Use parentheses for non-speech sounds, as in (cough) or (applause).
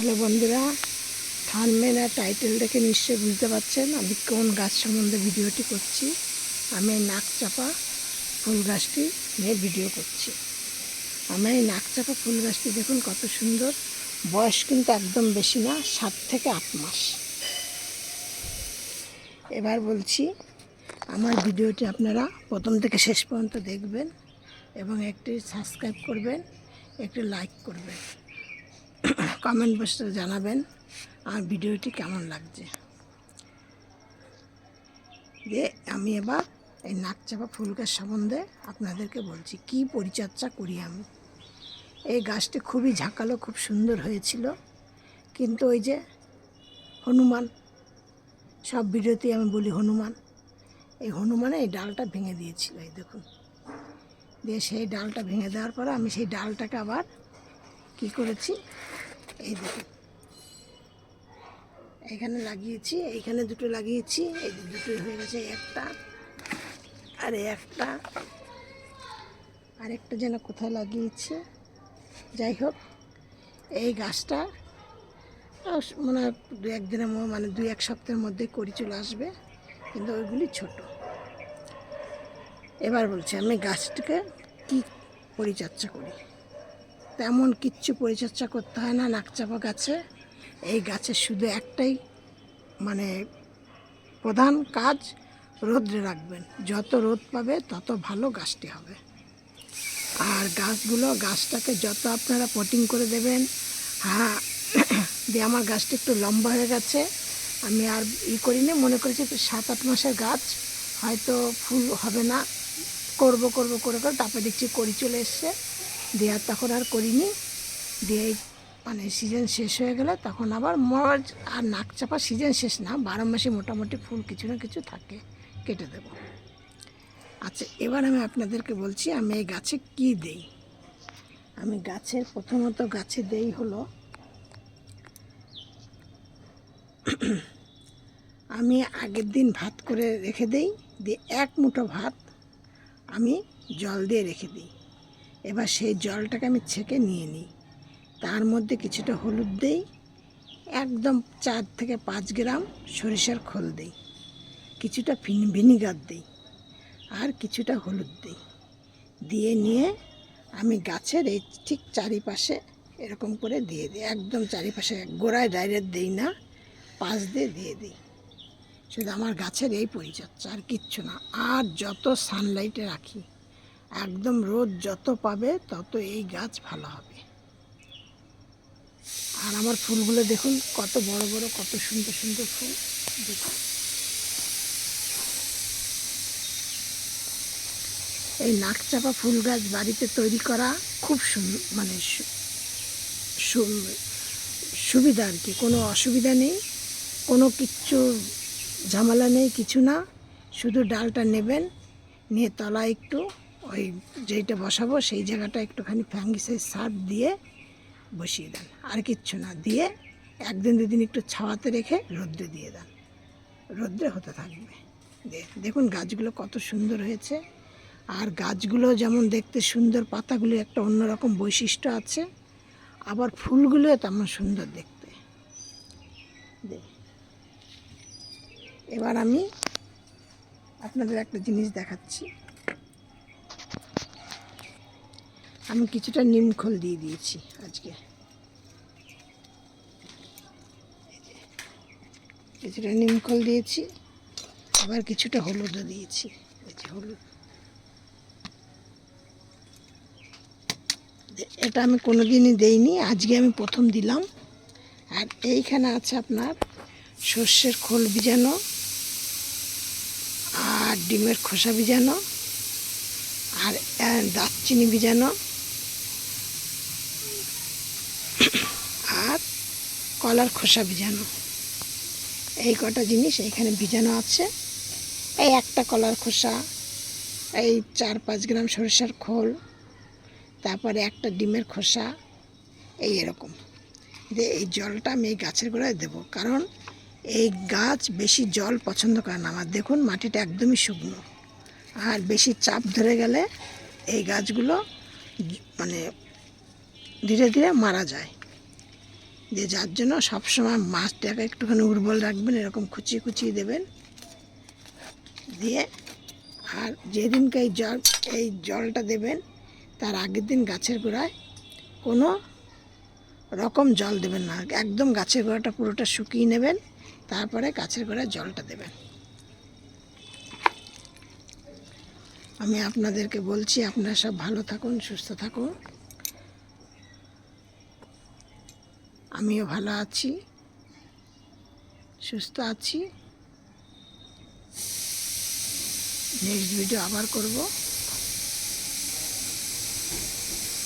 Hello বন্ধুরা থানমেন আর title দেখে নিশ্চয়ই বুঝতে পারছেন আমি কোন গাছ সম্বন্ধে ভিডিওটি করছি। আমি নাকচাপা ফুল গাছটি নিয়ে ভিডিও করছি। আমি এই নাকচাপা ফুল গাছটি দেখুন কত সুন্দর। বয়স কিন্তু একদম বেশি না, সাত থেকে আট মাস। এবার বলছি, আমার ভিডিওটি আপনারা প্রথম থেকে শেষ পর্যন্ত দেখবেন এবং একটি সাবস্ক্রাইব করবেন, একটি লাইক করবেন। (coughs) কমেন্ট বক্সে জানাবেন আমার ভিডিওটি কেমন লাগছে। দিয়ে আমি এবার এই নাকচাপা ফুল গাছ সম্বন্ধে আপনাদেরকে বলছি, কি পরিচর্যা করি আমি? এই গাছটি খুবই ঝাঁকালো, খুব সুন্দর হয়েছিল। কিন্তু ওই যে হনুমান, সব ভিডিওতেই আমি বলি হনুমান, এই হনুমানে এই ডালটা ভেঙে দিয়েছিল, এই দেখুন। দিয়ে সেই ডালটা ভেঙে দেওয়ার পরে আমি সেই ডালটাকে আবার কি করেছি? এই দেখুন এখানে লাগিয়েছি, এইখানে দুটো লাগিয়েছি, এই দুটো হয়ে গেছে, একটা আর একটা। আরেকটা যেন কোথায় লাগিয়েছি। যাই হোক, এই গাছটা মনে দু একদিনের মানে দুই এক সপ্তাহের মধ্যে করি চলে আসবে, কিন্তু ওইগুলি ছোট। এবার বলছি আমি গাছটাকে কি পরিচর্যা করি? তেমন কিচ্ছু পরিচর্যা করতে হয় না নাকচাপা গাছে। এই গাছের শুধু একটাই মানে প্রধান কাজ, রোদ্রে রাখবেন। যত রোদ পাবে, তত ভালো গাছটি হবে। আর গাছগুলো, গাছটাকে যত আপনারা পটিং করে দেবেন হ্যাঁ দিয়ে আমার গাছটা একটু লম্বা হয়ে গেছে। আমি আর ই করিনি, মনে করেছি সাত আট মাসের গাছ, হয়তো ফুল হবে না। করব করব, করে করে, তারপরে দেখছি করি চলে এসছে। দিয়ে আর তখন আর করিনি। দিয়ে মানে সিজন শেষ হয়ে গেলে তখন আবার মজ আর নাক চাপা সিজন শেষ না, বারো মাসে মোটামুটি ফুল কিছু না কিছু থাকে, কেটে দেব। আচ্ছা এবার আমি আপনাদেরকে বলছি, আমি এই গাছে কি দেই? আমি গাছের প্রথমত গাছে দেই হলো, আমি আগের দিন ভাত করে রেখে দেই, দিয়ে এক মুঠো ভাত আমি জল দিয়ে রেখে দিই। এবার সেই জলটাকে আমি ছেঁকে নিয়ে নিই। তার মধ্যে কিছুটা হলুদ দেই, একদম চার থেকে পাঁচ গ্রাম সরিষার খোল দেই, কিছুটা ভিন- ভিনিগার দিই আর কিছুটা হলুদ দিই। দিয়ে নিয়ে আমি গাছের এই ঠিক চারিপাশে এরকম করে দিয়ে দিই, একদম চারিপাশে গোড়ায় ডাইরেক্ট দিই না, পাশ দিয়ে দিয়ে দিই। শুধু আমার গাছের এই পরিচর্যা, আর কিচ্ছু না, আর যত সানলাইটে রাখি একদম রোদ যত পাবে, তত এই গাছ ভালো হবে। আর আমার ফুলগুলো দেখুন, কত বড় বড়, কত সুন্দর সুন্দর ফুল। দেখুন। এই নাকচাপা ফুল গাছ বাড়িতে তৈরি করা খুব মানে সুবিধা আর কি। কোনো অসুবিধা নেই, কোনো কিচ্ছু ঝামেলা নেই, কিছু না। শুধু ডালটা নেবেন, নিয়ে তলায় একটু ওই যেইটা বসাবো, সেই জায়গাটা একটুখানি ফ্যাঙ্গিসের সার দিয়ে বসিয়ে দেন। আর কিচ্ছু না, দিয়ে একদিন দুদিন একটু ছাওয়াতে রেখে রোদ্রে দিয়ে দেন। রোদ্রে হতে থাকবে। দেখুন গাছগুলো কত সুন্দর হয়েছে। আর গাছগুলো যেমন দেখতে সুন্দর, পাতাগুলো একটা অন্যরকম বৈশিষ্ট্য আছে, আবার ফুলগুলো তেমন সুন্দর দেখতে। এবার আমি আপনাদের একটা জিনিস দেখাচ্ছি। আমি কিছুটা নিমখোল দিয়ে দিয়েছি আজকে। কিছুটা নিমখোল দিয়েছি, আবার কিছুটা হলুদও দিয়েছি। হলুদ। এটা আমি কোনোদিনই দেইনি, আজকে আমি প্রথম দিলাম। আর এইখানে আছে আপনার সর্ষের খোল ভিজানো, আর ডিমের খোসা ভিজানো, আর দারচিনি ভিজানো। আর কলার খোসা ভিজানো। এই কটা জিনিস এইখানে ভিজানো আছে। এই একটা কলার খোসা, এই চার পাঁচ গ্রাম সরিষার খোল, তারপরে একটা ডিমের খোসা, এই এরকম। দিয়ে এই জলটা আমি এই গাছের গোড়ায় দেবো, কারণ এই গাছ বেশি জল পছন্দ করে না। আমার দেখুন, মাটিটা একদমই শুকনো। আর বেশি চাপ ধরে গেলে এই গাছগুলো মানে ধীরে ধীরে মারা যায়। দিয়ে যার জন্য সবসময় মাছটাকে একটুখানি উর্বর রাখবেন, এরকম খুচিয়ে খুচিয়ে দেবেন। দিয়ে আর যেদিনকে এই জল, এই জলটা দেবেন, তার আগের দিন গাছের গোড়ায় কোনো রকম জল দেবেন না। একদম গাছের গোড়াটা পুরোটা শুকিয়ে নেবেন, তারপরে গাছের গোড়ায় জলটা দেবেন। আমি আপনাদেরকে বলছি, আপনারা সব ভালো থাকুন, সুস্থ থাকুন। আমিও ভালো আছি। সুস্থ আছি। নেক্সট ভিডিও আবার করব।